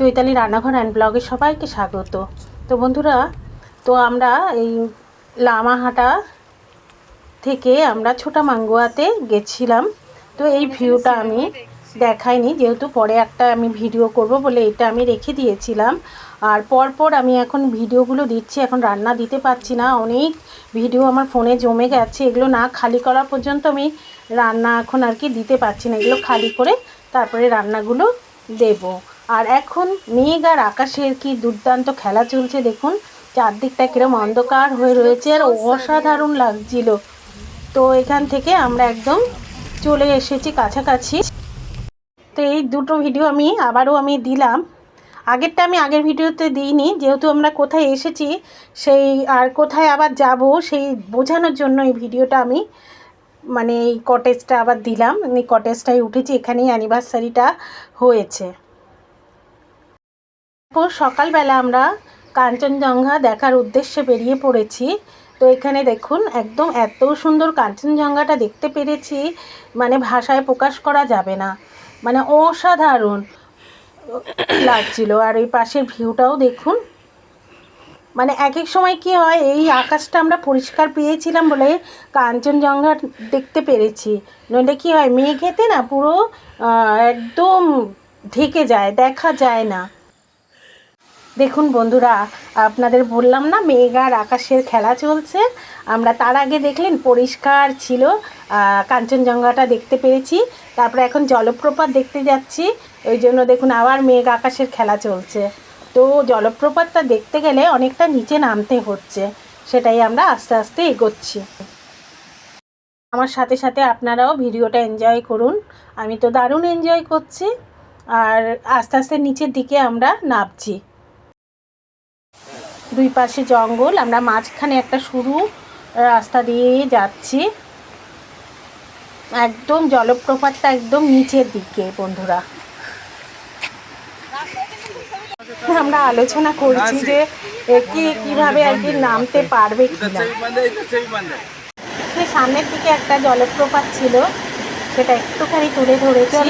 চৈতালি রান্নাঘর অ্যান্ড ব্লগে সবাইকে স্বাগত। তো বন্ধুরা, তো আমরা এই লামাহাটা থেকে আমরা ছোটা মাঙ্গুয়াতে গেছিলাম। তো এই ভিউটা আমি দেখাইনি, যেহেতু পরে একটা আমি ভিডিও করব বলে এটা আমি রেখে দিয়েছিলাম। আর পরপর আমি এখন ভিডিওগুলো দিচ্ছি, এখন রান্না দিতে পারছি না। অনেক ভিডিও আমার ফোনে জমে গেছে, এগুলো না খালি করা পর্যন্ত আমি রান্না এখন আর কি দিতে পারছি না। এগুলো খালি করে তারপরে রান্নাগুলো দেব। আর এখন মেঘ আর আকাশের কি দুর্দান্ত খেলা চলছে দেখুন। চারদিকটা কিরম অন্ধকার হয়ে রয়েছে আর অসাধারণ লাগছিল। তো এখান থেকে আমরা একদম চলে এসেছি কাছাকাছি। তো এই দুটো ভিডিও আমি আবারও আমি দিলাম। আগেরটা আমি আগের ভিডিওতে দিইনি। যেহেতু আমরা কোথায় এসেছি, সেই আর কোথায় আবার যাব, সেই বোঝানোর জন্য এই ভিডিওটা আমি মানে এই কটেজটা আবার দিলাম। এই কটেজটায় উঠেছি, এখানেই অ্যানিভার্সারিটা হয়েছে। তারপর সকালবেলা আমরা কাঞ্চনজঙ্ঘা দেখার উদ্দেশ্যে বেরিয়ে পড়েছি। তো এখানে দেখুন, একদম এত সুন্দর কাঞ্চনজঙ্ঘাটা দেখতে পেরেছি মানে ভাষায় প্রকাশ করা যাবে না। মানে অসাধারণ লাগছিল। আর এই পাশের ভিউটাও দেখুন। মানে এক এক সময় কি হয়, এই আকাশটা আমরা পরিষ্কার পেয়েছিলাম বলে কাঞ্চনজঙ্ঘা দেখতে পেরেছি। নইলে কি হয়, মেঘেতে না পুরো একদম ঢেকে যায়, দেখা যায় না। দেখুন বন্ধুরা, আপনাদের বললাম না মেঘ আর আকাশের খেলা চলছে। আমরা তার আগে দেখলেন, পরিষ্কার ছিল কাঞ্চনজঙ্ঘাটা দেখতে পেরেছি। তারপরে এখন জলপ্রপাত দেখতে যাচ্ছি। ওই জন্য দেখুন, আবার মেঘ আকাশের খেলা চলছে। তো জলপ্রপাতটা দেখতে গেলে অনেকটা নিচে নামতে হচ্ছে। সেটাই আমরা আস্তে আস্তে এগোচ্ছি। আমার সাথে সাথে আপনারাও ভিডিওটা এনজয় করুন। আমি তো দারুণ এনজয় করছি। আর আস্তে আস্তে নিচের দিকে আমরা নামছি। দুই পাশে জঙ্গল আমরা মাঝখানে একটা সরু রাস্তা দিয়ে যাচ্ছি। একদম জলপ্রপাতটা একদম নিচের দিকে বন্ধুরা। আমরা আলোচনা করছি যে এ কি কীভাবে আর কি নামতে পারবে সামনের দিকে একটা জলপ্রপাত ছিল সেটা একটুখানি তুলে ধরেছি।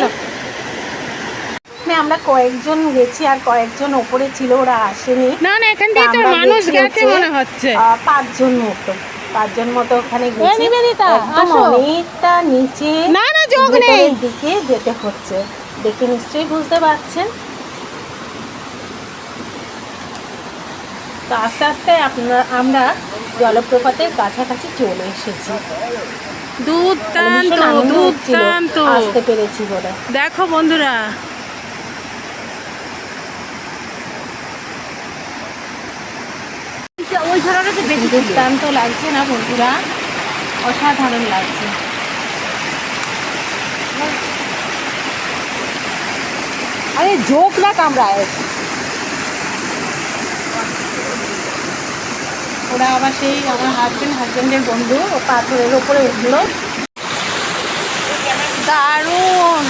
এখানে আমরা কয়েকজন গেছি আর কয়েকজন ওপরে ছিল ওরা আসেনি। না না এখান দিয়ে তো মানুষ গেছে মনে হচ্ছে। পাঁচজন মতো। পাঁচজন মতো ওখানে গেছি। একদম আসো। অনেকটা নিচে না না যোগ নেই। দিকে যেতে হচ্ছে। দেখে নিশ্চয়ই বুঝতে পারছেন। তো আস্তে আস্তে আপনারা আমরা জলপ্রপাতের কাছাকাছি চলে এসেছি। দুর্দান্ত দুর্দান্ত। আসতে পেরেছি বলে। দেখো বন্ধুরা ওই ঝাড়াটাতে বেশি দুর্দান্ত লাগছে না বন্ধুরা? অসাধারণ লাগছে। আরে যোগ না কামড়ায়। ওরা আবার সেই আমার হাজবেন্ড হাজবেন্ডের বন্ধু ও পাথরের ওপরে উঠল। দারুণ!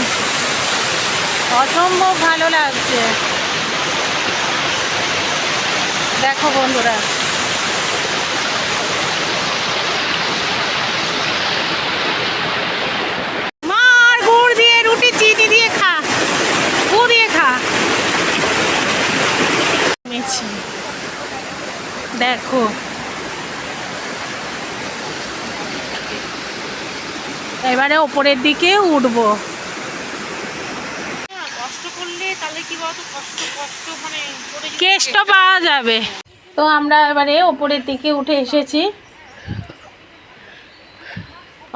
অসম্ভব ভালো লাগছে। দেখো বন্ধুরা মার গুড় দিয়ে রুটি চিনি দিয়ে খা গুড় দিয়ে খা মেছি। দেখো। এবারে ওপরের দিকে উঠব। কষ্ট করলে তাহলে কি বলতো? কষ্ট কষ্ট মানে করে পাওয়া যাবে। তো আমরা এবারে ওপরের দিকে উঠে এসেছি।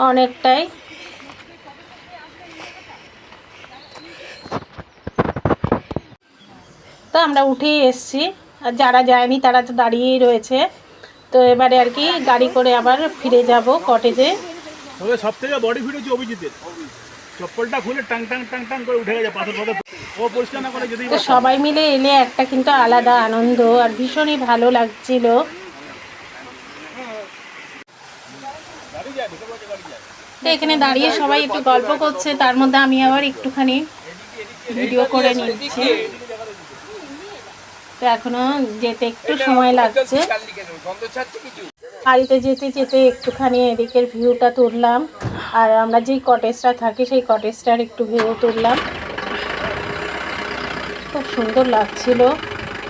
অনেকটাই। তো আমরা উঠেই এসছি। যারা যায়নি তারা তো দাঁড়িয়েই রয়েছে। তো এবারে আর কি গাড়ি করে আবার ফিরে যাব কটেজে তবে সব থেকে বডি ফিট হচ্ছে অভিজিতের। চপ্পলটা খুলে টাং টাং টাং টাং করে উঠে গেছে পাথর পাথর। ও পরিষ্কার না করে যদি তো সবাই মিলে এলে একটা কিন্তু আলাদা আনন্দ আর ভীষণই ভালো লাগছিল। এখানে দাঁড়িয়ে সবাই একটু গল্প করছে তার মধ্যে আমি আবার একটুখানি ভিডিও করে নিচ্ছি। তো এখনও যেতে একটু সময় লাগছে। বাড়িতে যেতে যেতে একটুখানি এদিকের ভিউটা তুললাম। আর আমরা যেই কটেজটা থাকি সেই কটেজটার একটু ভিউ তুললাম। খুব সুন্দর লাগছিল।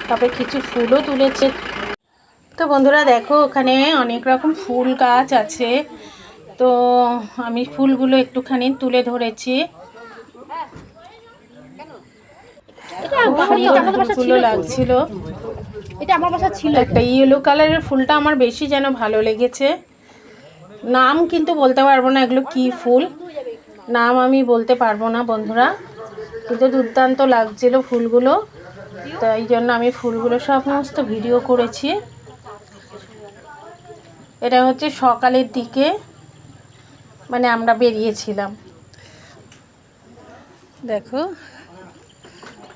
তারপরে কিছু ফুলও তুলেছে। তো বন্ধুরা দেখো ওখানে অনেক রকম ফুল গাছ আছে। তো আমি ফুলগুলো একটুখানি তুলে ধরেছি। ফুলগুলো লাগছিল। এটা আমার বাসা ছিল। একটা ইয়েলো কালারের ফুলটা আমার বেশি যেন ভালো লেগেছে। নাম কিন্তু বলতে পারব না এগুলো কি ফুল। নাম আমি বলতে পারব না বন্ধুরা। কিন্তু দুর্দান্ত লাগছিল ফুলগুলো। তো এই জন্য আমি ফুলগুলো সমস্ত ভিডিও করেছি। এটা হচ্ছে সকালের দিকে মানে আমরা বেরিয়েছিলাম। দেখো।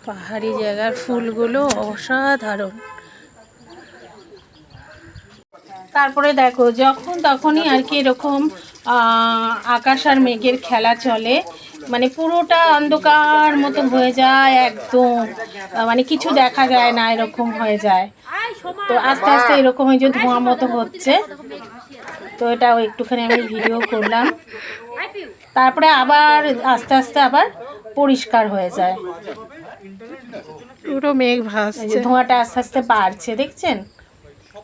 পাহাড়ি জায়গার ফুলগুলো অসাধারণ। তারপরে দেখো, যখন তখনই আর কি এরকম আকাশ আর মেঘের খেলা চলে মানে পুরোটা অন্ধকার মতো হয়ে যায় একদম মানে কিছু দেখা যায় না, এরকম হয়ে যায়। তো আস্তে আস্তে এরকম এই যে ধোঁয়া মতো হচ্ছে। তো এটাও একটুখানি আমি ভিডিও করলাম। তারপরে আবার আস্তে আস্তে আবার পরিষ্কার হয়ে যায়। পুরো মেঘ ভাসছে। ধোঁয়াটা আস্তে আস্তে বাড়ছে, দেখছেন?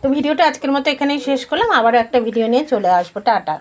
তো ভিডিওটা আজকের মতো এখানেই শেষ করলাম। আবারও একটা ভিডিও নিয়ে চলে আসব। টাটা।